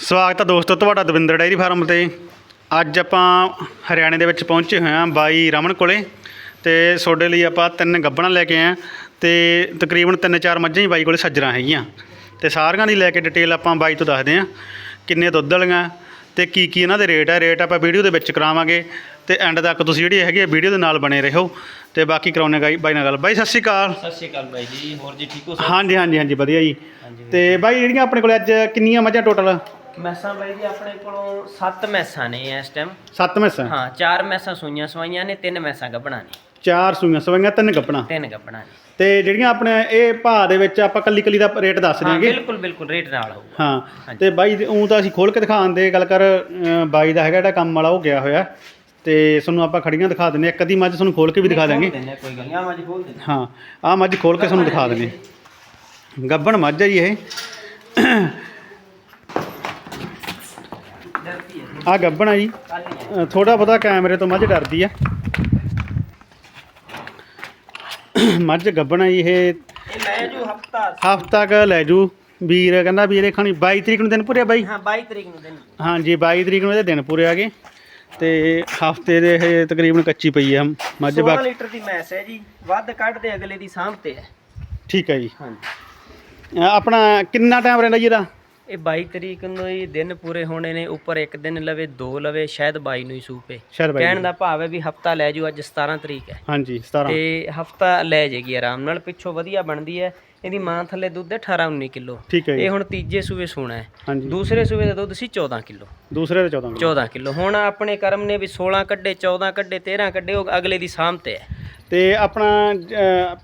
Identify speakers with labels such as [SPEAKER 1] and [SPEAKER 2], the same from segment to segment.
[SPEAKER 1] ਸਵਾਗਤ ਹੈ ਦੋਸਤੋ ਤੁਹਾਡਾ ਦਵਿੰਦਰ ਡਾਇਰੀ ਫਾਰਮ ਤੇ। ਅੱਜ ਆਪਾਂ ਹਰਿਆਣੇ ਦੇ ਵਿੱਚ ਪਹੁੰਚੇ ਹੋਏ ਹਾਂ ਬਾਈ ਰਮਨ ਕੋਲੇ ਤੇ ਤੁਹਾਡੇ ਲਈ ਆਪਾਂ ਤਿੰਨ ਗੱਬਣਾ ਲੈ ਕੇ ਆਏ ਤੇ ਤਕਰੀਬਨ ਤਿੰਨ ਚਾਰ ਮੱਝਾਂ ਹੀ ਬਾਈ ਕੋਲੇ ਸੱਜਰਾਂ ਹੈਗੀਆਂ। ਤੇ ਸਾਰੀਆਂ ਦੀ ਲੈ ਕੇ ਡਿਟੇਲ ਆਪਾਂ ਬਾਈ ਤੋਂ ਦੱਸਦੇ ਹਾਂ ਕਿੰਨੇ ਦੁੱਧ ਵਾਲੀਆਂ ਤੇ ਕੀ ਕੀ ਇਹਨਾਂ ਦੇ ਰੇਟ ਹੈ ਰੇਟ ਆਪਾਂ ਵੀਡੀਓ ਦੇ ਵਿੱਚ ਕਰਾਵਾਂਗੇ ਤੇ ਐਂਡ ਤੱਕ ਤੁਸੀਂ ਜਿਹੜੀ ਹੈਗੀ ਵੀਡੀਓ ਦੇ ਨਾਲ ਬਣੇ ਰਹੋ। ਤੇ ਬਾਕੀ ਕਰਾਉਣੇ ਗਾਈ ਬਾਈ ਨਾਲ ਗੱਲ। ਬਾਈ ਸਤਿ ਸ਼੍ਰੀ ਅਕਾਲ।
[SPEAKER 2] ਸਤਿ ਸ਼੍ਰੀ ਅਕਾਲ ਬਾਈ ਜੀ। ਹੋਰ ਜੀ ਠੀਕ ਹੋ ਸਰ
[SPEAKER 1] ਹਾਂਜੀ ਹਾਂਜੀ ਹਾਂਜੀ ਵਧੀਆ ਜੀ। ਤੇ ਬਾਈ ਜਿਹੜੀਆਂ ਆਪਣੇ ਕੋਲੇ ਅੱਜ ਕਿੰਨੀਆਂ ਮੱਝਾਂ ਟੋਟਲ
[SPEAKER 2] ਮੈਸਾਂ ਬਾਈ ਜੀ ਆਪਣੇ ਕੋਲੋਂ 7 ਮੈਸਾਂ ਨੇ ਇਸ ਟਾਈਮ
[SPEAKER 1] ਸੱਤ ਮੈਸਾਂ?
[SPEAKER 2] ਹਾਂ ਚਾਰ ਮੈਸਾਂ ਸੂਈਆਂ ਸਵਾਈਆਂ ਨੇ ਤਿੰਨ ਮੈਸਾਂ ਗੱਭਣਾ ਨੇ।
[SPEAKER 1] ਚਾਰ ਸੂਈਆਂ ਸਵਾਈਆਂ ਤਿੰਨ ਗੱਪਣਾ?
[SPEAKER 2] ਤਿੰਨ ਗੱਭਣਾ ਨੇ।
[SPEAKER 1] ਤੇ ਜਿਹੜੀਆਂ ਆਪਣੇ ਇਹ ਭਾਅ ਦੇ ਵਿੱਚ ਆਪਾਂ ਕੱਲੀ ਕੱਲੀ ਦਾ ਰੇਟ ਦੱਸ
[SPEAKER 2] ਹਾਂ
[SPEAKER 1] ਦਿਆਂਗੇ
[SPEAKER 2] ਬਿਲਕੁਲ ਬਿਲਕੁਲ ਰੇਟ ਨਾਲ ਹੋਊਗਾ।
[SPEAKER 1] ਹਾਂ। ਤੇ ਬਾਈ ਉਹ ਤਾਂ ਅਸੀਂ ਖੋਲ ਕੇ ਦਿਖਾਉਣ ਦੇ ਗੱਲ ਕਰ ਬਾਈ ਦਾ ਹੈਗਾ ਜਿਹੜਾ ਕੰਮ ਵਾਲਾ ਉਹ ਗਿਆ ਹੋਇਆ। ਤੇ ਤੁਹਾਨੂੰ ਆਪਾਂ ਖੜੀਆਂ ਦਿਖਾ ਦਿੰਦੇ ਹਾਂ। ਇੱਕ ਅੱਧੀ ਮੱਝ ਤੁਹਾਨੂੰ ਖੋਲ ਕੇ ਵੀ ਦਿਖਾ ਦਾਂਗੇ
[SPEAKER 2] ਦਿੰਦੇ ਕੋਈ ਗੱਲ ਨਹੀਂ ਆ ਮੱਝ ਖੋਲ
[SPEAKER 1] ਹਾਂ। ਆਹ ਮੱਝ ਖੋਲ ਕੇ ਤੁਹਾਨੂੰ ਦਿਖਾ ਦਿੰਦੇ। ਹਾਂ। ਗੱਭਣ ਮੱਝ ਹੈ ਜੀ ਇਹ।
[SPEAKER 2] ਹੈ
[SPEAKER 1] ਆ ਜੀ।
[SPEAKER 2] ਹੀ ਹੈ
[SPEAKER 1] ਥੋੜਾ ਬਹੁਤਾ ਕੈਮਰੇ ਤੋਂ ਮੱਝ ਡਰਦੀ ਆ। ਮੱਝ ਗੱਭਣ ਆ ਜੀ ਇਹ
[SPEAKER 2] ਲੈ ਜੂ ਹਫਤਾ।
[SPEAKER 1] ਹਫਤਾ ਕ ਲੈ ਜੂ। ਵੀਰ ਕਹਿੰਦਾ ਵੀਰ ਇਹ ਖਾਣੀ 22 ਤਰੀਕ ਨੂੰ ਦਿਨ ਪੂਰੇ ਬਾਈ?
[SPEAKER 2] ਹਾਂ 22 ਤਰੀਕ ਨੂੰ ਦਿਨ
[SPEAKER 1] ਹਾਂਜੀ 22 ਤਰੀਕ ਨੂੰ ਇਹਦੇ ਦਿਨ ਪੂਰੇ ਆ ਗਏ। ਤੇ ਹਫ਼ਤੇ ਦੇ ਇਹ ਤਕਰੀਬਨ ਕੱਚੀ ਪਈ ਆ ਮੱਝ
[SPEAKER 2] 16
[SPEAKER 1] ਬਾਕੀ।
[SPEAKER 2] ਲੀਟਰ ਦੀ ਮੈਸ ਹੈ ਜੀ। ਵੱਧ ਕੱਢਦੇ ਅਗਲੇ ਦੀ ਸਾਂਭ ਤੇ ਹੈ।
[SPEAKER 1] ਠੀਕ ਹੈ ਜੀ।
[SPEAKER 2] ਹਾਂਜੀ।
[SPEAKER 1] ਆਪਣਾ ਕਿੰਨਾ ਟਾਈਮ ਰਹਿੰਦਾ ਜੀ ਇਹਦਾ?
[SPEAKER 2] ਇਹ 22 ਤਰੀਕ ਨੂੰ ਹੀ ਦਿਨ ਪੂਰੇ ਹੋਣੇ ਨੇ ਉੱਪਰ ਇੱਕ ਦਿਨ ਲਵੇ ਦੋ ਲਵੇ ਸ਼ਾਇਦ 22 ਨੂੰ ਹੀ ਸੂਪੇ
[SPEAKER 1] ਸ਼ਾਇਦ ਬਾਈ
[SPEAKER 2] ਕਹਿਣ ਦਾ ਭਾਵ ਹੈ ਵੀ ਹਫਤਾ ਲੈ ਜੂ ਅੱਜ 17 ਤਰੀਕ ਹੈ।
[SPEAKER 1] ਹਾਂਜੀ 17
[SPEAKER 2] ਤੇ ਹਫਤਾ ਲੈ ਜੇਗੀ ਆਰਾਮ ਨਾਲ ਪਿੱਛੋਂ ਵਧੀਆ ਬਣਦੀ ਹੈ। ਇਹਦੀ ਮਾਂ ਥੱਲੇ ਦੁੱਧ ਹੈ 18 19 ਕਿਲੋ।
[SPEAKER 1] ਠੀਕ ਹੈ ਜੀ।
[SPEAKER 2] ਇਹ ਹੁਣ ਤੀਜੇ ਸੂਵੇ ਸੋਣਾ ਹੈ।
[SPEAKER 1] ਹਾਂਜੀ।
[SPEAKER 2] ਦੂਸਰੇ ਸੂਵੇ ਦਾ ਦੁੱਧ ਸੀ 14 ਕਿਲੋ।
[SPEAKER 1] ਦੂਸਰੇ ਦੇ 14 ਕਿਲੋ।
[SPEAKER 2] 14 ਕਿਲੋ। ਹੁਣ ਆਪਣੇ ਕਰਮ ਨੇ ਵੀ 16 ਕੱਢੇ 14 ਕੱਢੇ 13 ਕੱਢੇ ਉਹ ਅਗਲੇ ਦੀ ਸਾਂਭ ਤੇ ਹੈ।
[SPEAKER 1] ਤੇ ਆਪਣਾ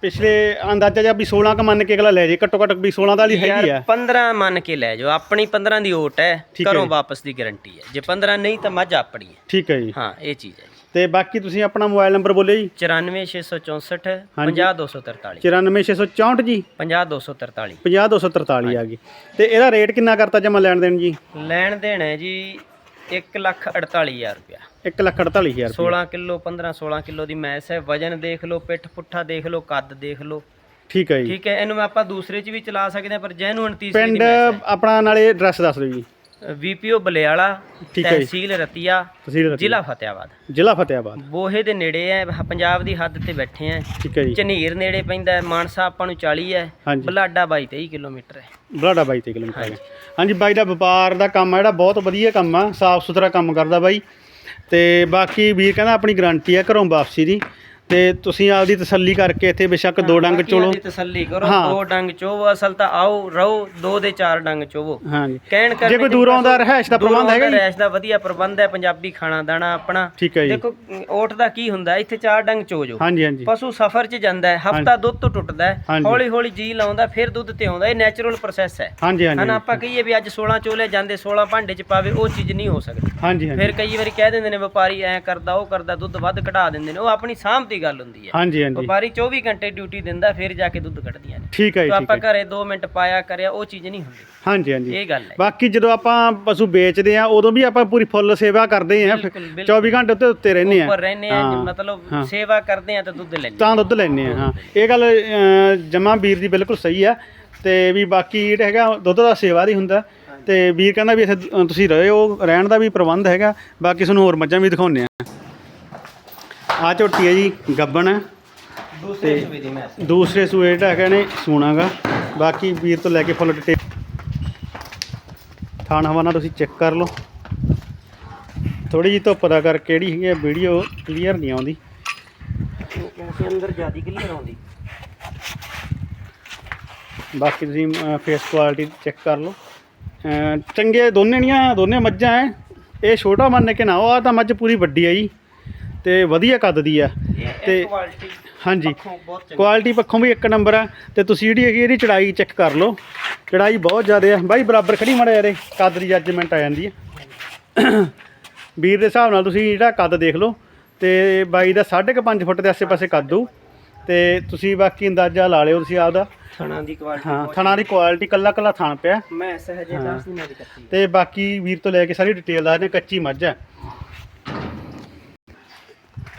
[SPEAKER 1] ਪਿਛਲੇ ਅੰਦਾਜ਼ਾ ਜਿਹਾ ਵੀ 16 ਕ ਮੰਨ ਕੇ ਅਗਲਾ ਲੈ ਜੇ। ਘੱਟੋ ਘੱਟ ਵੀ 16 ਦਾ ਵਾਲੀ ਹੈਗੀ ਆ।
[SPEAKER 2] 15 ਮੰਨ ਕੇ ਲੈ ਜਾਓ। ਆਪਣੀ 15 ਦੀ ਓਟ ਹੈ
[SPEAKER 1] ਠੀਕ ਹੈ
[SPEAKER 2] ਘਰੋਂ। ਵਾਪਸ ਦੀ ਗਾਰੰਟੀ ਹੈ। ਜੇ 15 ਨਹੀਂ ਤਾਂ ਮੱਝ ਆਪਣੀ ਹੈ।
[SPEAKER 1] ਠੀਕ ਹੈ ਜੀ।
[SPEAKER 2] ਹਾਂ ਇਹ ਚੀਜ਼ ਹੈ
[SPEAKER 1] ਤੇ ਬਾਕੀ ਤੁਸੀਂ ਆਪਣਾ ਮੋਬਾਈਲ ਨੰਬਰ ਬੋਲਿਓ ਜੀ।
[SPEAKER 2] 94664
[SPEAKER 1] ਹਾਂਜੀ।
[SPEAKER 2] 50243
[SPEAKER 1] 94664 ਜੀ।
[SPEAKER 2] 50243
[SPEAKER 1] 50243 ਆ ਗਈ। ਤੇ ਇਹਦਾ ਰੇਟ ਕਿੰਨਾ ਕਰਤਾ ਜਮਾ ਲੈਣ ਦੇਣ ਜੀ?
[SPEAKER 2] ਲੈਣ ਦੇਣ ਹੈ ਜੀ 1 ਲੱਖ 48000 ਰੁਪਇਆ।
[SPEAKER 1] 1 ਲੱਖ 48000 ਰੁਪਏ
[SPEAKER 2] 16 ਕਿਲੋ 15 16 ਕਿਲੋ ਦੀ ਮੈਸ ਹੈ। ਵਜਨ ਦੇਖ ਲਓ ਪਿੱਠ ਪੁੱਠਾ ਦੇਖ ਲਓ ਕੱਦ ਦੇਖ ਲਓ।
[SPEAKER 1] ਠੀਕ ਹੈ ਜੀ।
[SPEAKER 2] ਠੀਕ ਹੈ ਇਹਨੂੰ ਆਪਾਂ ਦੂਸਰੇ 'ਚ ਵੀ ਚਲਾ ਸਕਦੇ ਹਾਂ ਪਰ ਜੈਨੂਨ ਤੀਸਰੀ ਦੀ
[SPEAKER 1] ਪਿੰਡ
[SPEAKER 2] ਮੈਸ
[SPEAKER 1] ਆਪਣਾ ਨਾਲੇ ਐਡਰੈਸ ਦੱਸ ਦਿਓ ਜੀ।
[SPEAKER 2] ਵੀਪੀਓ ਬਲਿਆਲਾ
[SPEAKER 1] ਠੀਕ ਹੈ ਜੀ।
[SPEAKER 2] ਤਹਿਸੀਲ ਰਤੀਆ
[SPEAKER 1] ਤਹਿਸੀਲ ਰਤੀਆ।
[SPEAKER 2] ਜ਼ਿਲ੍ਹਾ ਫਤਿਆਬਾਦ।
[SPEAKER 1] ਜ਼ਿਲ੍ਹਾ ਫਤਿਆਬਾਦ।
[SPEAKER 2] ਬੋਹੇ ਦੇ ਨੇੜੇ ਹੈ ਹ- ਪੰਜਾਬ ਦੀ ਹੱਦ ਤੇ ਬੈਠੇ ਆ
[SPEAKER 1] ਠੀਕ ਹੈ ਜੀ।
[SPEAKER 2] ਝਨੀਰ ਨੇੜੇ ਪੈਂਦਾ ਹੈ ਮਾਨਸਾ ਆਪਾਂ ਨੂੰ 40 ਹੈ।
[SPEAKER 1] ਹਾਂਜੀ।
[SPEAKER 2] ਬਲਾਡਾ 22 23 ਕਿਲੋਮੀਟਰ ਹੈ।
[SPEAKER 1] ਬਲਾਡਾ ਬਾਈ ਤੇ ਕਿਲੋਮੀਟਰ ਹੈ। ਹਾਂਜੀ। ਬਾਈ ਦਾ ਵਪਾਰ ਦਾ ਕੰਮ ਆ ਜਿਹੜਾ ਬਹੁਤ ਵਧੀਆ ਕੰਮ ਆ ਸਾਫ਼ ਸੁਥਰਾ ਕੰਮ ਕਰਦਾ ਬਾਈ। ਤੇ ਬਾਕੀ ਵੀਰ ਕਹਿੰਦਾ ਆਪਣੀ ਗਾਰੰਟੀ ਆ ਘਰੋਂ ਵਾਪਸੀ ਦੀ। ਤੇ ਤੁਸੀਂ ਆਪਦੀ ਤਸੱਲੀ ਕਰਕੇ ਇੱਥੇ ਬੇਸ਼ੱਕ ਦੋ ਡੰਗ
[SPEAKER 2] ਬਾਕੀ
[SPEAKER 1] ਚੋਲੋ।
[SPEAKER 2] ਆਪਣੀ ਤਸੱਲੀ ਕਰੋ ਦੋ ਡੰਗ ਚੋਵੋ ਅਸਲ ਤਾਂ ਆਓ ਰਹੋ ਦੋ ਦੇ ਚਾਰ ਡੰਗ ਚੋਵੋ।
[SPEAKER 1] ਹਾਂਜੀ।
[SPEAKER 2] ਕਹਿਣ ਕਰ
[SPEAKER 1] ਜੇ ਕੋਈ ਦੂਰੋਂ ਆਉਂਦਾ ਰਹਿائش ਦਾ ਪ੍ਰਬੰਧ ਹੈਗਾ ਜੀ?
[SPEAKER 2] ਦਾ ਵਧੀਆ ਪ੍ਰਬੰਧ ਹੈ ਪੰਜਾਬੀ ਖਾਣਾ ਦਾਣਾ ਆਪਣਾ।
[SPEAKER 1] ਠੀਕ ਹੈ ਜੀ।
[SPEAKER 2] ਦੇਖੋ ਓਟ ਦਾ ਕੀ ਹੁੰਦਾ ਇੱਥੇ ਚਾਰ ਡੰਗ ਚੋਜੋ
[SPEAKER 1] ਹਾਂਜੀ ਹਾਂਜੀ।
[SPEAKER 2] ਪਸ਼ੂ ਸਫ਼ਰ 'ਚ ਜਾਂਦਾ ਹੈ ਹਫਤਾ ਦੁੱਧ ਤੋਂ ਟੁੱਟਦਾ ਹੈ ਹੌਲੀ ਹੌਲੀ ਜੀ ਲਾਉਂਦਾ ਫਿਰ ਦੁੱਧ ਤੇ ਆਉਂਦਾ ਇਹ ਨੈਚੁਰਲ ਪ੍ਰੋਸੈਸ ਹੈ।
[SPEAKER 1] ਹਾਂਜੀ ਹਾਂਜੀ।
[SPEAKER 2] ਹਨਾ ਆਪਾਂ ਕਹੀਏ ਵੀ ਅੱਜ 16 ਚੋਲੇ ਜਾਂਦੇ 16 ਭਾਂਡੇ 'ਚ ਪਾਵੇ ਉਹ ਚੀਜ਼ ਨਹੀਂ ਹੋ ਸਕਦੀ।
[SPEAKER 1] ਹਾਂਜੀ ਹਾਂਜੀ।
[SPEAKER 2] ਫਿਰ ਕਈ ਵਾਰੀ ਕਹਿ ਦਿੰਦੇ ਨੇ ਵਪਾਰੀ ਐ ਕਰਦਾ ਉਹ ਕਰਦਾ ਦੁੱਧ ਵੱਧ ਘਟਾ ਦਿੰਦੇ ਨੇ ਉਹ ਆਪਣੀ ਸਾਂਭ ਦੀ ਗੱਲ ਹੁੰਦੀ ਹੈ।
[SPEAKER 1] ਹਾਂਜੀ ਹਾਂਜੀ।
[SPEAKER 2] ਵਪਾਰੀ 24 ਘੰਟੇ ਡਿਊਟੀ ਦਿੰਦਾ ਫਿਰ ਜਾ ਕੇ ਦੁੱਧ ਕੱਢਦੀਆਂ ਨੇ।
[SPEAKER 1] ਠੀਕ ਹੈ ਜੀ
[SPEAKER 2] ਤਾਂ
[SPEAKER 1] ਠੀਕ
[SPEAKER 2] ਆਪਾਂ
[SPEAKER 1] ਹੈ
[SPEAKER 2] ਘਰੇ 2 ਮਿੰਟ ਪਾਇਆ ਕਰਿਆ ਉਹ ਚੀਜ਼ ਨਹੀਂ ਹੁੰਦੀ।
[SPEAKER 1] ਹਾਂਜੀ ਹਾਂਜੀ।
[SPEAKER 2] ਇਹ ਗੱਲ ਹੈ।
[SPEAKER 1] ਬਾਕੀ ਜਦੋਂ ਆਪਾਂ ਪਸ਼ੂ ਵੇਚਦੇ ਆ ਉਦੋਂ ਵੀ ਆਪਾਂ ਪੂਰੀ ਫੁੱਲ ਸੇਵਾ ਕਰਦੇ ਆ
[SPEAKER 2] ਬਿਲਕੁਲ ਬਿਲਕੁਲ।
[SPEAKER 1] 24 ਘੰਟੇ ਉੱਤੇ ਉੱਤੇ ਰਹਿੰਦੇ ਆ
[SPEAKER 2] ਉੱਪਰ ਰਹਿੰਦੇ ਆ
[SPEAKER 1] ਹਾਂ।
[SPEAKER 2] ਮਤਲਬ ਸੇਵਾ ਕਰਦੇ ਆ ਤਾਂ ਦੁੱਧ ਲੈਂਦੇ
[SPEAKER 1] ਤਾਂ ਦੁੱਧ ਲੈਣੇ ਆ ਹਾਂ। ਇਹ ਗੱਲ ਜਮਾ ਵੀਰ ਦੀ ਬਿਲਕੁਲ ਸਹੀ ਆ ਤੇ ਵੀ ਬਾਕੀ ਜਿਹੜਾ ਹੈਗਾ ਦੁੱਧ ਦਾ ਸੇਵਾ ਦੀ ਹੁੰਦਾ। ਤੇ ਵੀਰ ਕਹਿੰਦਾ ਵੀ ਇੱਥੇ ਤੁਸੀਂ ਰਹੇ ਹੋ ਰਹਿਣ ਦਾ ਵੀ ਪ੍ਰਬੰਧ ਹੈਗਾ। ਬਾਕੀ ਤੁਹਾਨੂੰ ਹੋਰ ਮੱਝਾਂ ਵੀ ਦਿਖਾਉਂਦੇ ਆ ਆ ਝੋਟੀ ਹੈ ਜੀ ਗੱਬਣ ਹੈ।
[SPEAKER 2] ਦੂਸਰੇ ਸੂਬੇ ਦੀ ਮੈਸ
[SPEAKER 1] ਦੂਸਰੇ ਸੂਏ ਜਿਹੜਾ ਹੈਗਾ ਨੇ ਸੂਣਾਗਾ। ਬਾਕੀ ਵੀਰ ਤੋਂ ਲੈ ਕੇ ਫੁੱਲ ਡਿਟੇਲ ਥਾਣ ਹਵਾਨਾ ਤੁਸੀਂ ਚੈੱਕ ਕਰ ਲਓ। ਥੋੜੀ ਜਿਹੀ ਧੁੱਪ ਦਾ ਕਰਕੇ ਜਿਹੜੀ ਹੈਗੀ ਆ ਵੀਡੀਓ ਕਲੀਅਰ ਨਹੀਂ ਆਉਂਦੀ।
[SPEAKER 2] ਕਿਉਂਕਿ ਅੰਦਰ ਜਿਆਦੀ ਕਲੀਅਰ ਆਉਂਦੀ।
[SPEAKER 1] ਬਾਕੀ ਤੁਸੀਂ ਫੇਸ ਕੁਆਲਿਟੀ ਚੈੱਕ ਕਰ ਲਓ। ਚੰਗੇ ਦੋਨੇ ਨੀਆਂ ਦੋਨੇ ਮੱਝਾਂ ਐ। ਇਹ ਛੋਟਾ ਮੰਨ ਕੇ ਨਾ ਉਹ ਆ ਤਾਂ ਮੱਝ ਪੂਰੀ ਵੱਡੀ ਆ ਜੀ। ਤੇ ਵਧੀਆ ਕੱਦ ਦੀ ਆ ਤੇ- ਹਾਂਜੀ ਕੁਆਲਿਟੀ ਪੱਖੋਂ ਵੀ ਇੱਕ ਨੰਬਰ ਆ। ਤੇ ਤੁਸੀਂ ਜਿਹੜੀ ਹੈਗੀ ਇਹਦੀ ਚੜਾਈ ਚੈੱਕ ਕਰ ਲਓ। ਚੜਾਈ ਬਹੁਤ ਜ਼ਿਆਦਾ ਆ। ਬਾਈ ਬਰਾਬਰ ਖੜੀ ਮਾੜਾ ਯਾਰ ਇਹ ਕੱਦ ਦੀ ਜੱਜਮੈਂਟ ਆ ਜਾਂਦੀ ਹੈ ਵੀਰ ਦੇ ਹਿਸਾਬ ਨਾਲ ਤੁਸੀਂ ਜਿਹੜਾ ਕੱਦ ਦੇਖ ਲਓ ਤੇ ਬਾਈ ਦਾ 5.5 ਫੁੱਟ ਦੇ ਆਸੇ-ਪਾਸੇ ਕੱਦ ਹੋਊ। ਤੇ ਤੁਸੀਂ ਬਾਕੀ ਅੰਦਾਜ਼ਾ ਲਾ ਲਿਓ ਤੁਸੀਂ ਆਪਦਾ।
[SPEAKER 2] ਥਣਾ ਦੀ ਕੁਆਲਿਟੀ
[SPEAKER 1] ਹਾਂ ਥਣਾ ਦੀ ਕੁਆਲਿਟੀ ਕੱਲਾ ਕੱਲਾ ਥਣ ਪਿਆ।
[SPEAKER 2] ਮੈਂ ਸਹਜੇ ਦੱਸ ਦੀ ਕੱਚੀ।
[SPEAKER 1] ਤੇ ਬਾਕੀ ਵੀਰ ਤੋਂ ਲੈ ਕੇ ਸਾਰੀ ਡਿਟੇਲ ਦੱਸਦੇ ਕੱਚੀ ਮੱਝ ਹੈ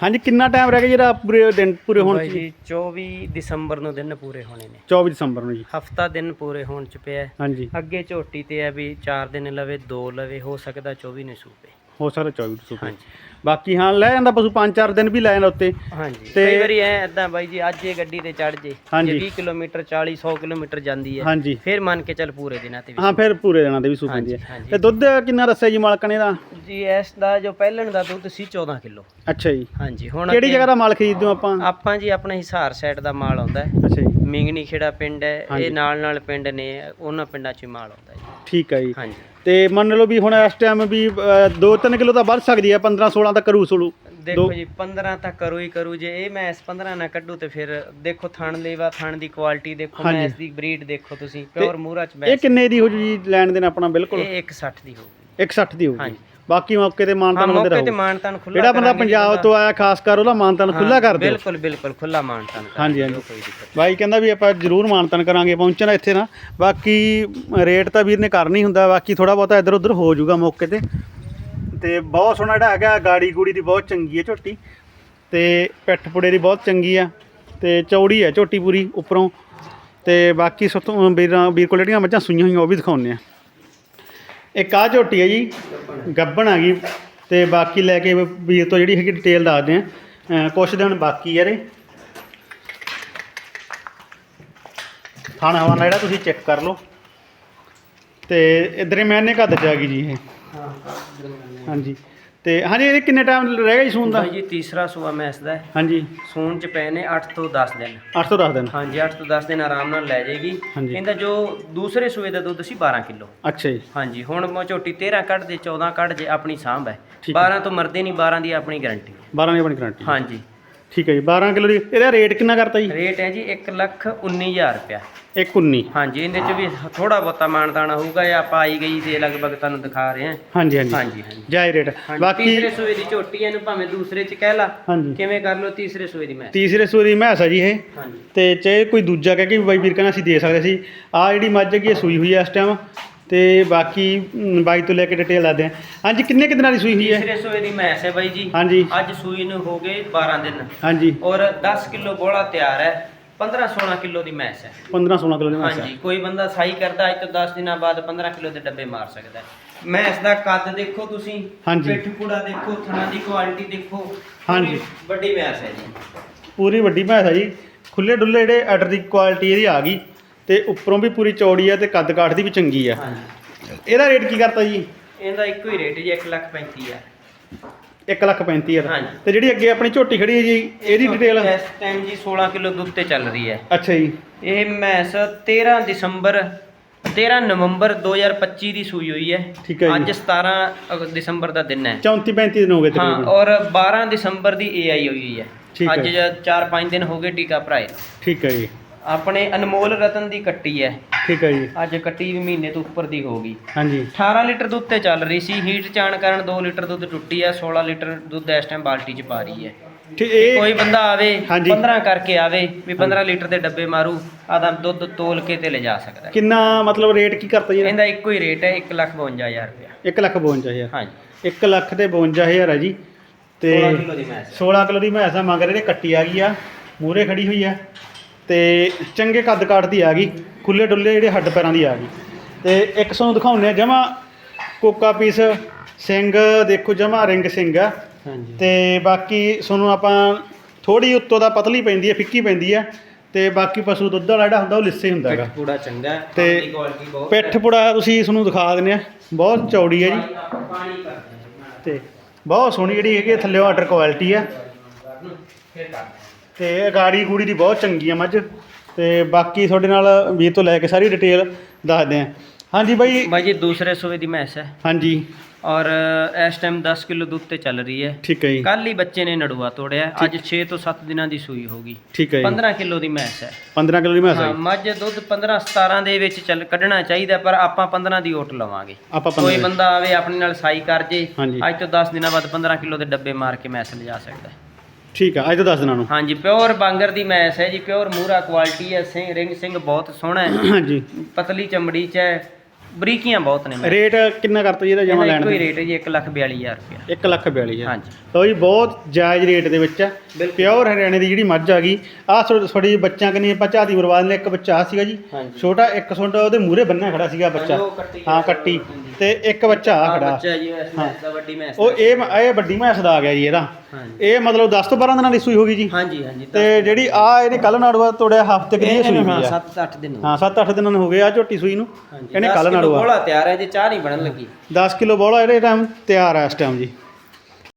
[SPEAKER 1] ਹਾਂਜੀ ਕਿੰਨਾ ਟਾਈਮ ਰਹਿ ਗਿਆ ਜਿਹੜਾ ਪੂਰੇ ਦਿਨ ਪੂਰੇ ਹੋਣ
[SPEAKER 2] ਬਾਈ
[SPEAKER 1] ਚ?
[SPEAKER 2] ਜੀ 24 ਦਸੰਬਰ ਨੂੰ ਦਿਨ ਪੂਰੇ ਹੋਣੇ ਨੇ।
[SPEAKER 1] 24 ਦਸੰਬਰ ਨੂੰ ਜੀ।
[SPEAKER 2] ਹਫਤਾ ਦਿਨ ਪੂਰੇ ਹੋਣ ਚ ਪਿਆ ਹੈ।
[SPEAKER 1] ਹਾਂਜੀ।
[SPEAKER 2] ਅੱਗੇ ਝੋਟੀ ਤੇ ਹੈ ਵੀ 4 ਦਿਨ ਲਵੇ 2 ਲਵੇ ਹੋ ਸਕਦਾ 24 ਨੇ ਸੂਪੇ।
[SPEAKER 1] ਹੋ ਸਕਦਾ 24 ਦਸੰਬਰ
[SPEAKER 2] ਹਾਂਜੀ।
[SPEAKER 1] ਬਾਕੀ ਹਾਂ ਲੈ ਜਾਂਦਾ ਪਸ਼ੂ 5-4 ਦਿਨ ਵੀ ਲੈ ਜਾਂਦਾ ਉੱਤੇ।
[SPEAKER 2] ਹਾਂਜੀ।
[SPEAKER 1] ਤੇ-
[SPEAKER 2] ਕਈ ਵਾਰੀ ਐ ਏਦਾਂ ਬਾਈ ਜੀ ਅੱਜ ਇਹ ਗੱਡੀ ਤੇ ਚੜ ਜੇ। ਜੇ 20 ਕਿਲੋਮੀਟਰ 40 100 ਕਿਲੋਮੀਟਰ ਜਾਂਦੀ ਹੈ
[SPEAKER 1] ਹਾਂਜੀ।
[SPEAKER 2] ਫਿਰ ਮੰਨ ਕੇ ਚੱਲ ਪੂਰੇ ਦਿਨਾਂ ਤੇ ਵੀ
[SPEAKER 1] ਹਾਂ ਫਿਰ ਪੂਰੇ ਦਿਨਾਂ ਦੇ ਵੀ ਸੂ ਪੈਂਦੀ ਹੈ। ਤੇ ਦੁੱਧ ਕਿੰਨਾ ਦੱਸਿਆ ਜੀ ਮਾਲਕਾਂ ਨੇ ਦਾ?
[SPEAKER 2] ਜੀ ਇਸ ਦਾ ਜੋ ਪਹਿਲਣ ਦਾ ਦੁੱਧ ਸੀ 14 ਕਿਲੋ।
[SPEAKER 1] ਅੱਛਾ ਜੀ।
[SPEAKER 2] ਹਾਂਜੀ ਹੁਣ
[SPEAKER 1] ਕਿਹੜੀ ਜਗ੍ਹਾ ਦਾ ਮਾਲ ਖਰੀਦਦੇ ਹੋ ਆਪਾਂ?
[SPEAKER 2] ਆਪਾਂ ਜੀ ਆਪਣਾ ਹਿਸਾਰ ਸਾਈਡ ਦਾ ਮਾਲ ਆਉਂਦਾ ਹੈ
[SPEAKER 1] ਅੱਛਾ ਜੀ।
[SPEAKER 2] ਮਿੰਗਣੀ ਖੇੜਾ ਪਿੰਡ ਹੈ। ਇਹ ਨਾਲ ਨਾਲ ਪਿੰਡ ਨੇ ਉਹਨਾਂ ਪਿੰਡਾਂ 'ਚ ਮਾਲ ਆਉਂਦਾ ਜੀ।
[SPEAKER 1] ਠੀਕ ਹੈ ਜੀ।
[SPEAKER 2] ਹਾਂਜੀ।
[SPEAKER 1] ਤੇ ਮੰਨ ਲਓ ਵੀ ਹੁਣ ਇਸ ਟਾਈਮ ਵੀ 2-3 ਕਿਲੋ ਤਾਂ ਵੱਧ ਸਕਦੀ ਹੈ 15-16 ਤਾਂ ਕਰੂ ਸੋਲੂ।
[SPEAKER 2] ਦੇਖੋ ਜੀ 15 ਤਾਂ ਕਰੂ ਹੀ ਕਰੂ ਜੇ ਇਹ ਮੈਂ ਇਸ 15 ਨਾ ਕੱਢੂ ਤੇ ਫਿਰ ਦੇਖੋ ਥਣ ਲੇਵਾ ਥਣ ਦੀ ਕੁਆਲਿਟੀ ਦੇਖੋ। ਮੈਂ ਇਸ ਦੀ ਬਰੀਡ ਦੇਖੋ ਤੁਸੀਂ ਪਿਓਰ ਮੂਰਾ ਚ
[SPEAKER 1] ਇਹ
[SPEAKER 2] ਬੈਸ
[SPEAKER 1] ਕਿੰਨੇ ਦੀ ਹੋ ਜੂ ਜੀ ਲੈਣ ਦੇਣ ਆਪਣਾ ਬਿਲਕੁਲ?
[SPEAKER 2] ਇਹ 160 ਦੀ ਹੋਊਗੀ।
[SPEAKER 1] 160 ਦੀ ਹੋਊਗੀ। ਬਾਕੀ ਮੌਕੇ ਤੇ ਮਾਨਤਾਨ ਹੁੰਦੇ
[SPEAKER 2] ਮੌਕੇ ਤੇ ਮਾਨਤਾਨ ਖੁੱਲਾ
[SPEAKER 1] ਜਿਹੜਾ ਬੰਦਾ ਪੰਜਾਬ ਤੋਂ ਆਇਆ ਖਾਸ ਕਰ ਉਹਦਾ ਮਾਨਤਾਨ ਖੁੱਲਾ ਕਰ ਦਿਓ।
[SPEAKER 2] ਬਿਲਕੁਲ ਬਿਲਕੁਲ ਖੁੱਲਾ ਮਾਨਤਾਨ
[SPEAKER 1] ਹਾਂਜੀ, ਹਾਂਜੀ। ਬਾਈ ਕਹਿੰਦਾ ਵੀ ਆਪਾਂ ਜ਼ਰੂਰ ਮਾਨਤਾਨ ਕਰਾਂਗੇ ਪਹੁੰਚਣਾ ਇੱਥੇ ਨਾ। ਬਾਕੀ ਰੇਟ ਤਾਂ ਵੀਰ ਨੇ ਕਰਨੀ ਹੁੰਦਾ ਬਾਕੀ ਥੋੜਾ ਬਹੁਤਾ ਇੱਧਰ ਉੱਧਰ ਹੋ ਜਾਊਗਾ ਮੌਕੇ ਤੇ। ਤੇ ਬਹੁਤ ਸੋਹਣਾ ਜਿਹੜਾ ਹੈਗਾ, ਗਾੜੀ ਗੂੜੀ ਦੀ ਬਹੁਤ ਚੰਗੀ ਹੈ ਝੋਟੀ ਤੇ ਪਿੱਠ ਪੁੜੇ ਦੀ ਬਹੁਤ ਚੰਗੀ ਆ ਤੇ ਚੌੜੀ ਹੈ ਝੋਟੀ ਪੂਰੀ ਉੱਪਰੋਂ ਤੇ ਬਾਕੀ ਸਤੋਂ ਵੀਰਾਂ, ਵੀਰ ਕੋਲ ਜਿਹੜੀਆਂ ਮੱਝਾਂ ਸੂਈਆਂ ਹੋਈਆਂ ਉਹ ਵੀ ਦਿਖਾਉਂਦੇ ਆ। ਇੱਕ ਆਹ ਝੋਟੀ ਹੈ ਜੀ, ਗੱਬਣ ਆ ਗਈ ਤੇ ਬਾਕੀ ਲੈ ਕੇ ਵੀਰ ਤੋਂ ਜਿਹੜੀ ਹੈਗੀ ਡਿਟੇਲ ਦੱਸਦੇ ਆ। ਕੁਛ ਦਿਨ ਬਾਕੀ ਆ ਇਹਦੇ। ਥਾਣਾ ਹਵਾਨਾ ਜਿਹੜਾ ਤੁਸੀਂ ਚੈੱਕ ਕਰ ਲਓ। ਤੇ ਇਧਰੇ ਮੈਨੇ ਕੱਦ ਚ ਆ ਗਈ ਜੀ ਇਹ। ਹਾਂਜੀ। ਤੇ ਹਾਂਜੀ ਇਹ ਕਿੰਨੇ ਟਾਈਮ ਰਹਿ ਗਿਆ ਜੀ ਸੂਣ ਦਾ?
[SPEAKER 2] ਜੀ ਤੀਸਰਾ ਸੂਆ ਮੈਸ ਦਾ ਹੈ।
[SPEAKER 1] ਹਾਂਜੀ।
[SPEAKER 2] ਸੂਣ ਚ ਪਏ ਨੇ 8 ਤੋਂ 10 ਦਿਨ।
[SPEAKER 1] 810 ਦਿਨ।
[SPEAKER 2] ਹਾਂਜੀ 8 ਤੋਂ 10 ਦਿਨ ਆਰਾਮ ਨਾਲ ਲੈ ਜਾਏਗੀ।
[SPEAKER 1] ਹਾਂਜੀ।
[SPEAKER 2] ਇਹਦਾ ਜੋ ਦੂਸਰੇ ਸੂਏ ਦਾ ਦੁੱਧ ਸੀ 12 ਕਿਲੋ।
[SPEAKER 1] ਅੱਛਾ ਜੀ।
[SPEAKER 2] ਹਾਂਜੀ ਹੁਣ ਮੈਂ ਝੋਟੀ 13 ਕੱਢ ਦੇ 14 ਕੱਢ ਜੇ ਆਪਣੀ ਸਾਂਭ ਹੈ।
[SPEAKER 1] ਠੀਕ ਹੈ।
[SPEAKER 2] 12 ਤੋਂ ਮਰਦੇ ਨਹੀਂ 12 ਦੀ ਆਪਣੀ ਗਾਰੰਟੀ
[SPEAKER 1] 12 ਦੀ ਆਪਣੀ ਗਰੰਟੀ
[SPEAKER 2] ਹਾਂਜੀ।
[SPEAKER 1] ਠੀਕ ਹੈ ਜੀ 12 ਕਿਲੋ ਦੀ। ਇਹਦਾ ਰੇਟ ਕਿੰਨਾ ਕਰਤਾ ਜੀ?
[SPEAKER 2] ਰੇਟ ਹੈ ਜੀ 1 ਲੱਖ 19000 ਰੁਪਇਆ।
[SPEAKER 1] 119
[SPEAKER 2] ਹਾਂਜੀ ਇਹਦੇ ਚ ਵੀ ਥੋੜਾ ਬਹੁਤਾ ਮਾਨਤਾਣਾ ਹੋਊਗਾ ਇਹ ਆਪਾਂ ਆਈ ਗਈ ਦੇ ਲਗਭਗ ਤੁਹਾਨੂੰ ਦਿਖਾ ਰਹੇ ਹਾਂ।
[SPEAKER 1] ਹਾਂਜੀ ਹਾਂਜੀ।
[SPEAKER 2] ਹਾਂਜੀ ਹਾਂਜੀ।
[SPEAKER 1] ਜਾਇ ਰੇਟ। ਬਾਕੀ
[SPEAKER 2] ਤੀਸਰੇ ਸੂਏ ਦੀ ਝੋਟੀ ਇਹਨੂੰ ਭਾਵੇਂ ਦੂਸਰੇ ਚ ਕਹਿ ਲਾ। ਕਿਵੇਂ ਕਰ ਲਓ ਤੀਸਰੇ ਸੂਏ ਦੀ ਮੈਂ
[SPEAKER 1] ਤੀਸਰੇ ਸੂਰੀ ਮੈਸ ਆ ਜੀ ਇਹ।
[SPEAKER 2] ਹਾਂਜੀ।
[SPEAKER 1] ਤੇ ਚਾਹੇ ਕੋਈ ਦੂਜਾ ਕਹਿ ਕੇ ਬਾਈ ਵੀਰ ਕਹਿੰਦਾ ਅਸੀਂ ਦੇ ਸਕਦੇ ਸੀ। ਆ ਜਿਹੜੀ ਮੱਝ ਹੈਗੀ ਸੂਈ ਹੋਈ ਹੈ ਇਸ ਟਾਈਮ ਤੇ ਬਾਕੀ ਮ, ਬਾਈ ਤੋਂ ਲੈ ਕੇ ਡਿਟੇਲ ਦੱਸਦੇ ਹਾਂ। ਹਾਂਜੀ ਕਿੰਨੇ ਕੁ ਦਿਨਾਂ ਦੀ ਸੂਈ ਹੋਈ ਹੈ?
[SPEAKER 2] ਤੀਸਰੇ ਸੂਏ ਦੀ ਮੈਸ ਹੈ ਬਾਈ ਜੀ।
[SPEAKER 1] ਹਾਂਜੀ।
[SPEAKER 2] ਅੱਜ ਸੂਈ ਨੂੰ ਹੋ ਗਏ 12 ਦਿਨ।
[SPEAKER 1] ਹਾਂਜੀ।
[SPEAKER 2] ਔਰ 10 ਕਿਲੋ ਬੋਲਾ ਤਿਆਰ ਹੈ। 15 16 ਕਿਲੋ ਦੀ ਮੈਸ ਹੈ।
[SPEAKER 1] 15 16 ਕਿਲੋ ਦੀ ਮੈਸ
[SPEAKER 2] ਹਾਂਜੀ ਕੋਈ ਬੰਦਾ ਸਾਈ ਕਰਦਾ ਅੱਜ ਤੋਂ 10 ਦਿਨਾਂ ਬਾਅਦ 15 ਕਿਲੋ ਦੇ ਡੱਬੇ ਮਾਰ ਸਕਦਾ ਹੈ। ਮੈਸ ਦਾ ਕੱਦ ਦੇਖੋ ਤੁਸੀਂ।
[SPEAKER 1] ਹਾਂਜੀ।
[SPEAKER 2] ਪਿੱਠ ਪੂੜਾ ਦੇਖੋ ਥਣਾ ਦੀ ਕੁਆਲਿਟੀ ਦੇਖੋ।
[SPEAKER 1] ਹਾਂਜੀ।
[SPEAKER 2] ਪੂਰੀ ਵੱਡੀ ਮੈਸ ਹੈ ਜੀ।
[SPEAKER 1] ਪੂਰੀ ਵੱਡੀ ਭੈਂਸ ਹੈ ਜੀ। ਖੁੱਲੇ ਡੁੱਲੇ ਜਿਹੜੇ ਆਰਡਰ ਦੀ ਕੁਆਲਿਟੀ ਇਹਦੀ ਆ ਗਈ। ਤੇ ਉੱਪਰੋਂ ਵੀ ਪੂਰੀ ਚੌੜੀ ਹੈ ਤੇ ਕੱਦ ਕਾਠ ਦੀ ਵੀ ਚੰਗੀ ਆ।
[SPEAKER 2] ਹਾਂਜੀ।
[SPEAKER 1] ਇਹਦਾ ਰੇਟ ਕੀ ਕਰਤਾ ਜੀ?
[SPEAKER 2] ਇਹਦਾ ਇੱਕੋ ਹੀ ਰੇਟ ਜੀ 1 ਲੱਖ 35 ਹਜ਼ਾਰ
[SPEAKER 1] 1 ਲੱਖ 35000
[SPEAKER 2] ਹਾਂਜੀ।
[SPEAKER 1] ਤੇ ਜਿਹੜੀ ਅੱਗੇ ਆਪਣੀ ਝੋਟੀ ਖੜੀ ਹੈ ਜੀ ਇਹਦੀ ਡਿਟੇਲ
[SPEAKER 2] ਇਸ ਟਾਈਮ ਜੀ 16 ਕਿਲੋ ਦੁੱਧ ਤੇ ਚੱਲ ਰਹੀ ਹੈ।
[SPEAKER 1] ਅੱਛਾ ਜੀ।
[SPEAKER 2] ਇਹ ਮੈਸ 13 ਦਸੰਬਰ 13 ਨਵੰਬਰ 2025 ਦੀ ਸੂਈ ਹੋਈ ਹੈ।
[SPEAKER 1] ਠੀਕ ਹੈ।
[SPEAKER 2] ਅੱਜ 17 ਅਗ- ਦਸੰਬਰ ਦਾ ਦਿਨ ਹੈ।
[SPEAKER 1] 34 35 ਦਿਨ ਹੋ ਗਏ
[SPEAKER 2] ਹਾਂ
[SPEAKER 1] ਤਕਰੀਬਨ
[SPEAKER 2] ਔਰ 12 ਦਸੰਬਰ ਦੀ ਏਆਈ ਹੋਈ ਹੈ। ਅੱਜ
[SPEAKER 1] ਹੈ।
[SPEAKER 2] 4-5 ਦਿਨ ਹੋ ਗਏ ਟੀਕਾ ਭਰਾਏ।
[SPEAKER 1] ਠੀਕ ਹੈ ਜੀ।
[SPEAKER 2] ਆਪਣੇ ਅਨਮੋਲ ਰਤਨ ਦੀ ਕੱਟੀ ਹੈ।
[SPEAKER 1] ਠੀਕ ਹੈ ਜੀ।
[SPEAKER 2] ਅੱਜ ਕੱਟੀ ਵੀ ਮਹੀਨੇ ਤੋਂ ਉੱਪਰ ਦੀ ਹੋ ਗਈ।
[SPEAKER 1] ਹਾਂਜੀ।
[SPEAKER 2] 18 ਲੀਟਰ ਦੁੱਧ ਤੇ ਚੱਲ ਰਹੀ ਸੀ। ਹੀਟ ਚਾਣ ਕਾਰਨ 2 ਲੀਟਰ ਦੁੱਧ ਟੁੱਟੀ ਹੈ। 16 ਲੀਟਰ ਦੁੱਧ ਇਸ ਟਾਈਮ ਬਾਲਟੀ 'ਚ ਪਾ ਰਹੀ ਹੈ।
[SPEAKER 1] ਠੀਕ ਇਹ
[SPEAKER 2] ਕੋਈ ਬੰਦਾ ਆਵੇ
[SPEAKER 1] ਹਾਂਜੀ।
[SPEAKER 2] 15 ਕਰਕੇ ਆਵੇ ਵੀ 15 ਲੀਟਰ ਦੇ ਡੱਬੇ ਮਾਰੂ ਆਦਾ ਦੁੱਧ ਤੋਲ ਕੇ ਤੇ ਲਿਜਾ ਸਕਦਾ ਹੈ।
[SPEAKER 1] ਕਿੰਨਾ ਮਤਲਬ ਰੇਟ ਕੀ ਕਰਤਾ ਜੀ
[SPEAKER 2] ਇਹਦਾ? ਇੱਕੋ ਹੀ ਰੇਟ ਹੈ 152000 ਰੁਪਇਆ।
[SPEAKER 1] 1 ਲੱਖ 52000
[SPEAKER 2] ਹਾਂਜੀ।
[SPEAKER 1] 1 ਲੱਖ ਤੇ 52000 ਹੈ ਜੀ। ਤੇ
[SPEAKER 2] 16 ਕਿਲੋ ਦੀ ਮੈਸ
[SPEAKER 1] 16 ਕਿਲੋ ਦੀ ਮੈਸ ਆ ਮਗਰ ਇਹਦੇ ਕੱਟੀ ਆ ਗਈ ਆ। ਮੂਰੇ ਖੜੀ ਹੋਈ ਆ। ਤੇ ਚੰਗੇ ਕੱਦ ਕਾਠ ਦੀ ਆ ਗਈ ਖੁੱਲੇ ਡੁੱਲੇ ਜਿਹੜੇ ਹੱਡ ਪੈਰਾਂ ਦੀ ਆ ਗਈ। ਤੇ ਇੱਕ ਸਾਨੂੰ ਦਿਖਾਉਂਦੇ ਆ ਜਮਾ ਕੋਕਾ ਪੀਸ ਸਿੰਘ ਦੇਖੋ ਜਮਾ ਰਿੰਗ ਸਿੰਘ ਆ।
[SPEAKER 2] ਹਾਂਜੀ।
[SPEAKER 1] ਤੇ ਬਾਕੀ ਤੁਹਾਨੂੰ ਆਪਾਂ ਥੋੜੀ ਉੱਤੋਂ ਦਾ ਪਤਲੀ ਪੈਂਦੀ ਹੈ ਫਿੱਕੀ ਪੈਂਦੀ ਹੈ ਤੇ ਬਾਕੀ ਪਸ਼ੂ ਦੁੱਧ ਵਾਲਾ ਜਿਹੜਾ ਹੁੰਦਾ ਉਹ ਲਿੱਸੇ ਹੁੰਦਾ ਹੈਗਾ।
[SPEAKER 2] ਪੂੜਾ ਚੰਗਾ ਹੈ
[SPEAKER 1] ਤੇ
[SPEAKER 2] ਕੁਆਲਿਟੀ ਬਹੁਤ
[SPEAKER 1] ਪਿੱਠ ਪੁੜਾ ਤੁਸੀਂ ਤੁਹਾਨੂੰ ਦਿਖਾ ਦਿੰਦੇ ਆ ਬਹੁਤ ਚੌੜੀ ਹੈ ਜੀ।
[SPEAKER 2] ਪਾਣੀ
[SPEAKER 1] ਤੇ ਬਹੁਤ ਸੋਹਣੀ ਜਿਹੜੀ ਹੈਗੀ ਥੱਲੇ ਆਰਡਰ ਕੁਆਲਿਟੀ ਆ।
[SPEAKER 2] ਫਿਰ ਕਰਦੇ ਹਾਂ।
[SPEAKER 1] ਤੇ ਗਾੜੀ ਗੂੜੀ ਦੀ ਬਹੁਤ ਚੰਗੀ ਆ ਮੱਝ। ਤੇ ਬਾਕੀ ਤੁਹਾਡੇ ਨਾਲ ਵੀਰ ਤੋਂ ਲੈ ਕੇ ਸਾਰੀ ਡਿਟੇਲ ਦੱਸਦੇ ਆ। ਹਾਂਜੀ ਬਾਈ।
[SPEAKER 2] ਬਾਈ ਜੀ ਦੂਸਰੇ ਸੂਏ ਦੀ ਮੈਸ ਹੈ।
[SPEAKER 1] ਹਾਂਜੀ।
[SPEAKER 2] ਔਰ ਇਸ ਟਾਈਮ 10 ਕਿਲੋ ਦੁੱਧ ਤੇ ਚੱਲ ਰਹੀ ਹੈ।
[SPEAKER 1] ਠੀਕ ਹੈ ਜੀ।
[SPEAKER 2] ਕੱਲ ਹੀ ਬੱਚੇ ਨੇ ਨੜੂਆ ਤੋੜਿਆ। ਅੱਜ 6 ਤੋਂ 7 ਦਿਨਾਂ ਦੀ ਸੂਈ ਹੋਗੀ
[SPEAKER 1] ਠੀਕ ਹੈ ਜੀ।
[SPEAKER 2] 15 ਕਿਲੋ ਦੀ ਮੈਸ ਹੈ।
[SPEAKER 1] 15 ਕਿਲੋ ਦੀ ਮੈਸ
[SPEAKER 2] ਹਾਂ।
[SPEAKER 1] ਹੈ
[SPEAKER 2] ਮੱਝ ਦੁੱਧ 15 17 ਦੇ ਵਿੱਚ ਚੱਲ ਕੱਢਣਾ ਚਾਹੀਦਾ ਪਰ ਆਪਾਂ 15 ਦੀ ਓਟ ਲਵਾਂਗੇ। ਕੋਈ
[SPEAKER 1] 15
[SPEAKER 2] ਬੰਦਾ ਆਵੇ ਆਪਣੇ ਨਾਲ ਸਾਈ ਕਰ ਜੇ। ਅੱਜ ਤੋਂ 10 ਦਿਨਾਂ ਬਾਅਦ 15 ਕਿਲੋ ਦੇ ਡੱਬੇ ਮਾਰ ਕੇ ਮੈਸ ਲਿਜਾ ਸਕਦਾ ਹੈ।
[SPEAKER 1] ਠੀਕ ਆ ਅੱਜ ਤੋਂ ਦੱਸ ਦਿਨਾਂ ਨੂੰ।
[SPEAKER 2] ਹਾਂਜੀ ਪਿਓਰ ਬਾਂਗਰ ਦੀ ਮੈਸ ਹੈ ਜੀ ਪਿਓਰ ਮੂਰਾ ਕੁਆਲਿਟੀ ਹੈ ਸਿੰਘ ਰਿੰਗ ਸਿੰਘ ਬਹੁਤ ਸੋਹਣਾ ਹੈ।
[SPEAKER 1] ਹਾਂਜੀ।
[SPEAKER 2] ਪਤਲੀ ਚਮੜੀ ਚ ਹੈ। ਬਰੀਕੀਆਂ ਬਹੁਤ ਨੇ
[SPEAKER 1] ਰੇਟ ਕਿੰਨਾ ਕਰਤਾ ਜੀ ਇਹਦਾ ਜਮਾ ਲੈਣ ਦਾ?
[SPEAKER 2] ਰੇਟ ਹੈ ਜੀ 142000 ਰੁਪਇਆ।
[SPEAKER 1] 1 ਲੱਖ 42 ਹਜ਼ਾਰ।
[SPEAKER 2] ਹਾਂਜੀ।
[SPEAKER 1] ਲਓ ਜੀ ਬਹੁਤ ਜਾਇਜ਼ ਰੇਟ ਦੇ ਵਿੱਚ। ਪਿਓਰ ਹਰਿਆਣੇ ਦੀ ਜਿਹੜੀ ਮੱਝ ਆ ਗਈ ਆਹ ਥੋੜੀ ਬੱਚਿਆਂ ਕਨੀ ਆਪਾਂ ਝਾਤੀ ਬਰਬਾਦ ਨੇ ਇੱਕ ਬੱਚਾ ਆ ਸੀਗਾ ਜੀ। ਛੋਟਾ ਇੱਕ ਸੁੰਡਾ ਉਹਦੇ ਮੂਹਰੇ ਬੰਨਿਆ ਖੜਾ ਸੀਗਾ ਬੱਚਾ। ਹਾਂ ਕੱਟੀ। ਤੇ ਇੱਕ ਬੱਚਾ ਆ ਖੜਾ।
[SPEAKER 2] ਬੱਚਾ ਜੀ ਇਸ ਮੈਚ ਦਾ ਵੱਡੀ ਮੈਚ
[SPEAKER 1] ਉਹ ਇਹ ਇਹ ਵੱਡੀ ਮੈਸ ਦਾ ਆ ਗਿਆ ਜੀ ਇਹਦਾ। ਇਹ ਮਤਲਬ 10 ਤੋਂ 12 ਦਿਨਾਂ ਦੀ ਸੂਈ ਹੋ ਗਈ ਜੀ।
[SPEAKER 2] ਹਾਂਜੀ ਹਾਂਜੀ
[SPEAKER 1] ਤੇ ਜਿਹੜੀ ਆ ਇਹਨੇ ਕੱਲ ਨਾੜੂਆ ਤੋੜਿਆ ਹਫ਼ਤੇ ਕਰੀ ਸੂਈ ਹੋਈ ਆ?
[SPEAKER 2] 7-8 ਦਿਨ ਹੋ
[SPEAKER 1] ਹਾਂ 7-8 ਦਿਨਾਂ ਨੂੰ ਹੋ ਗਏ ਆ ਝੋਟੀ ਸੂਈ ਨੂੰ। ਇਹਨੇ ਕੱਲ
[SPEAKER 2] ਕਿਲੋ ਗੋਲਾ ਤਿਆਰ ਹੈ ਜੇ ਚਾਹ ਨਹੀਂ ਬਣਨ ਲੱਗੀ।
[SPEAKER 1] 10 ਕਿਲੋ ਬੋਲਾ ਇਹਦੇ ਟਾਈਮ ਤਿਆਰ ਆ ਇਸ ਟਾਈਮ ਜੀ।